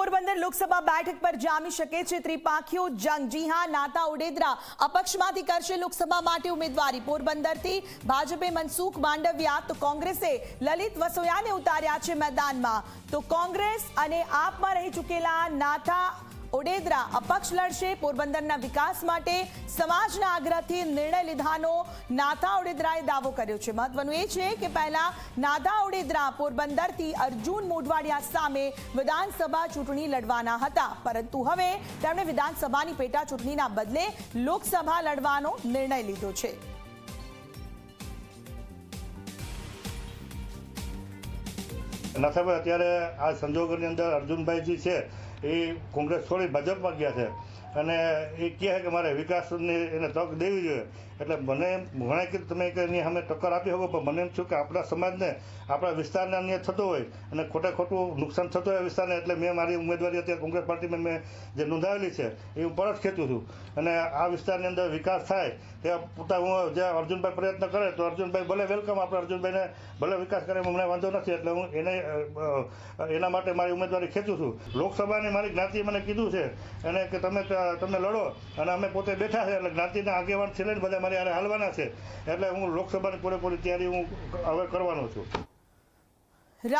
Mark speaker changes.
Speaker 1: પોરબંદર લોકસભા બેઠક પર જામી શકે છે ત્રિપાખીઓ જંગ. જી હા, નાતા ઉડેદરા અપક્ષમાંથી કરશે લોકસભા માટે ઉમેદવારી. પોરબંદરથી ભાજપે મનસુખ માંડવિયા તો કોંગ્રેસે લલિત વસોયાને ઉતાર્યા છે મેદાનમાં. તો કોંગ્રેસ અને આપમાં રહી ચૂકેલા નાથા ઓડેદરા અપક્ષ લડશે પોરબંદરના વિકાસ માટે સમાજના આગ્રહથી નિર્ણય લીધાનો નાથા ઓડેદરાએ દાવો કર્યો છે. મહત્વનું એ છે કે પહેલા નાથા ઓડેદરા પોરબંદરથી અર્જુન મોઢવાડિયા સામે વિધાનસભા ચૂંટણી લડવાના હતા. પરંતુ હવે તેમણે વિધાનસભાની પેટા ચૂંટણીના બદલે લોકસભા લડવાનો નિર્ણય લીધો છે.
Speaker 2: નથાભાઈ, અત્યારે આ સંજોગોની અંદર અર્જુનભાઈજી છે. એ કોંગ્રેસ છોડી ભાજપમાં ગયા છે. અને એ કહે છે કે મારે વિકાસની એને તક દેવી જોઈએ. એટલે મને ઘણા કીધું તમે કે એની સામે ટક્કર આપી શકો, પણ મને એમ છું કે આપણા સમાજને, આપણા વિસ્તારને અન્ય થતો હોય અને ખોટે ખોટું નુકસાન થતું હોય વિસ્તારને, એટલે મેં મારી ઉમેદવારી અત્યારે કોંગ્રેસ પાર્ટીમાં મેં જે નોંધાવેલી છે, એ હું પરત ખેંચું છું. અને આ વિસ્તારની અંદર વિકાસ થાય, તે પોતા હું જે અર્જુનભાઈ પ્રયત્ન કરે, તો અર્જુનભાઈ ભલે વેલકમ આપણે અર્જુનભાઈને ભલે વિકાસ કરે મને વાંધો નથી, એટલે હું એને એના માટે મારી ઉમેદવારી ખેંચું છું. લોકસભાની મારી જ્ઞાતિએ મને કીધું છે એને કે તમે તમે લડો અને અમે પોતે બેઠા છે એટલે જ્ઞાતિના આગેવાન છે બધા મારી હારે હાલવાના છે. એટલે હું લોકસભાની પૂરેપૂરી તૈયારી હું હવે કરવાનો છું.